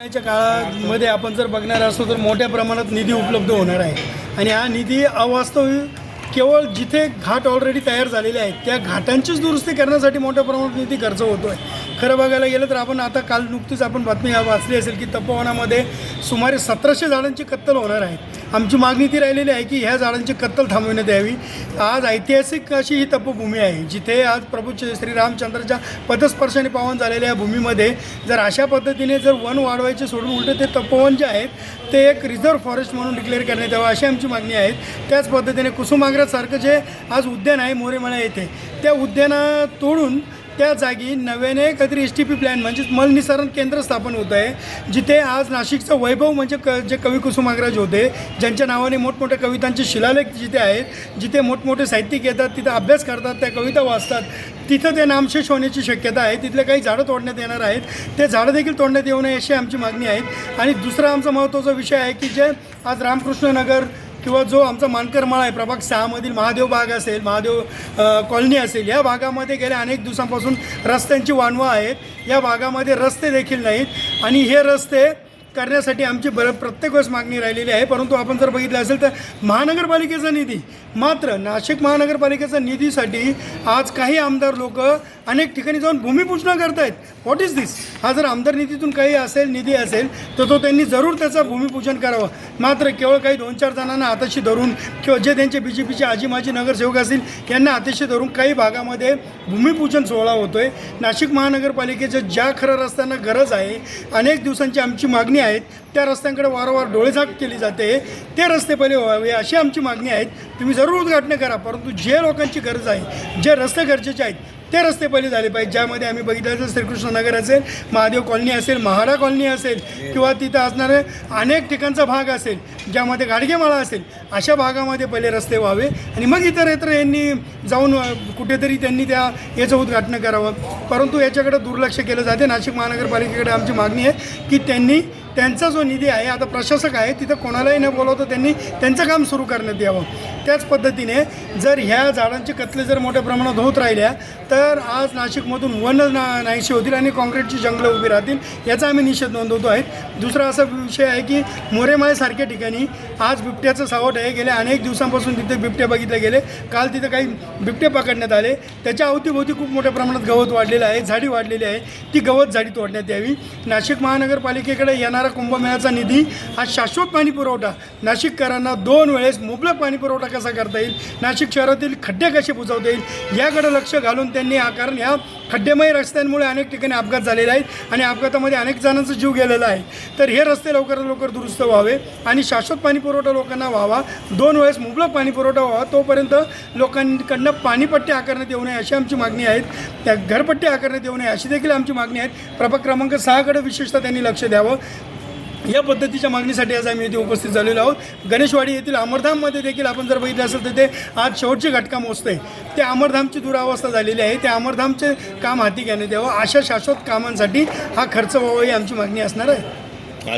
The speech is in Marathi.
च्या काळामध्ये आपण जर बघणार असलो तर मोठ्या प्रमाणात निधी उपलब्ध होणार आहे. आणि हा निधी अवास्तव केवळ जिथे घाट ऑलरेडी तयार झालेले आहेत त्या घाटांचीच दुरुस्ती करण्यासाठी मोठ्या प्रमाणात निधी खर्च होतो आहे खरं बघायला गेलं तर आपण आता काल नुकतीच आपण बातमी वाचली असेल की तपोवनामध्ये सुमारे सतराशे झाडांची कत्तल होणार आहे. आमची मागणी ती राहिलेली आहे की ह्या झाडांची कत्तल थांबविण्यात यावी. आज ऐतिहासिक अशी ही तपोभूमी आहे जिथे आज प्रभू श्री रामचंद्राच्या पदस्पर्शाने पावन झालेल्या या भूमीमध्ये जर अशा पद्धतीने जर वन वाढवायचे सोडून उलटे ते तपोवन जे आहेत ते एक रिझर्व्ह फॉरेस्ट म्हणून डिक्लेअर करण्यात यावं अशी आमची मागणी आहे. त्याच पद्धतीने कुसुमाग्रजसारखं जे आज उद्यान आहे मोरेमळा येथे त्या उद्याना तोडून त्या जागी नव्याने काहीतरी एस टी पी प्लॅन म्हणजेच मलनिसारण केंद्र स्थापन होत आहे जिथे आज नाशिकचं वैभव म्हणजे क जे कवी कुसुमाग्रज होते ज्यांच्या नावाने मोठमोठ्या कवितांचे शिलालेख जिथे आहेत जिथे मोठमोठे साहित्यिक येतात तिथं अभ्यास करतात त्या कविता वाचतात तिथं ते नामशेष होण्याची शक्यता आहे तिथले काही झाडं तोडण्यात येणार आहेत ते झाडं देखील तोडण्यात येऊ नये अशी आमची मागणी आहे. आणि दुसरा आमचा महत्त्वाचा विषय आहे की जे आज रामकृष्ण नगर किंवा जो आमचा मानकरमाळा आहे प्रभाग सहामधील महादेव बाग असेल महादेव कॉलनी असेल या भागामध्ये गेल्या अनेक दिवसांपासून रस्त्यांची वानवा आहेत. या भागामध्ये रस्ते देखील नाहीत आणि हे रस्ते करण्यासाठी आमची बर प्रत्येक वेळेस मागणी राहिलेली आहे. परंतु आपण जर बघितलं असेल तर महानगरपालिकेचा निधी मात्र नाशिक महानगरपालिकेचा निधीसाठी आज काही आमदार लोक अनेक ठिकाणी जाऊन भूमिपूजन करतायत. व्हॉट इज दिस हा जर आमदार निधीतून काही असेल निधी असेल तर तो त्यांनी जरूर त्याचं भूमिपूजन करावं. मात्र केवळ काही दोन चार जणांना हाताशी धरून किंवा जे त्यांचे बी जे पीचे आजी माजी नगरसेवक असतील यांना हाताशी धरून काही भागामध्ये भूमिपूजन सोहळा होतो आहे नाशिक महानगरपालिकेच्या ज्या खरं रस्त्यांना गरज आहे अनेक दिवसांची आमची मागणी आहेत त्या रस्त्यांकडे वारंवार डोळेझाक केली जाते. ते रस्ते पहिले व्हावे अशी आमची मागणी आहेत तुम्ही जरूर उद्घाटन करा परंतु जे लोकांची गरज आहे जे रस्ते गरजेचे आहेत ते रस्ते पहिले झाले पाहिजे ज्यामध्ये आम्ही बघितलं तर श्रीकृष्ण नगर असेल महादेव कॉलनी असेल महाडा कॉलनी असेल किंवा तिथं असणारे अनेक ठिकाणचा भाग असेल ज्यामध्ये गाडगेमाळा असेल अशा भागामध्ये पहिले रस्ते व्हावे. आणि मग इतर इतर यांनी जाऊन कुठेतरी त्यांनी त्या याचं उद्घाटन करावं. परंतु याच्याकडे दुर्लक्ष केलं जाते. नाशिक महानगरपालिकेकडे आमची मागणी आहे की त्यांनी त्यांचा जो निधी आहे आता प्रशासक आहे तिथं कोणालाही न बोलवता त्यांनी त्यांचं काम सुरू करण्यात यावं. त्याच पद्धतीने जर ह्या झाडांची कत्ले जर मोठ्या प्रमाणात होत राहिल्या तर तर आज नाशिकमधून वन ना नाहीशी होतील आणि काँक्रीटची जंगलं उभी राहतील याचा आम्ही निषेध नोंदवतो आहे. दुसरा असा विषय आहे की मोरेमाळेसारख्या ठिकाणी आज बिबट्याचं सावट आहे. गेल्या अनेक दिवसांपासून तिथे बिबटे बघितले गेले. काल तिथे काही बिबटे पकडण्यात आले. त्याच्या अवतीभोवती खूप मोठ्या प्रमाणात गवत वाढलेलं आहे झाडी वाढलेली आहे. ती गवत झाडी तोडण्यात यावी. नाशिक महानगरपालिकेकडे येणारा कुंभमेळ्याचा निधी हा शाश्वत पाणी पुरवठा नाशिककरांना दोन वेळेस मुबलक पाणी पुरवठा कसा करता येईल? नाशिक शहरातील खड्डे कसे बुजवता येईल? याकडे लक्ष घालून त्यांनी हा कारण ह्या खड्डेमय रस्त्यांमुळे अनेक ठिकाणी अपघात झालेले आहेत आणि अपघातामध्ये अनेक जणांचा जीव गेलेला आहे. तर हे रस्ते लवकरात लवकर दुरुस्त व्हावे आणि शाश्वत पाणीपुरवठा लोकांना व्हावा. दोन वेळेस मुबलक पाणीपुरवठा व्हावा. तोपर्यंत लोकांकडनं पाणीपट्टी आकारण्यात येऊ नये अशी आमची मागणी आहेत त्या घरपट्टी आकारण्यात येऊ नये अशी देखील आमची मागणी आहे. प्रभाग क्रमांक सहाकडे विशेषतः त्यांनी लक्ष द्यावं. या पद्धतीच्या मागणीसाठी आज आम्ही इथे उपस्थित झालेलो आहोत. गणेशवाडी येथील अमरधाममध्ये देखील आपण जर बघितलं असेल तर ते आज शेवटचे घटका मोजते ते अमरधामची दुरावस्था झालेली आहे. त्या अमरधामचे काम हाती घेण्यात यावं. अशा शाश्वत कामांसाठी हा खर्च व्हावा ही आमची मागणी असणार आहे.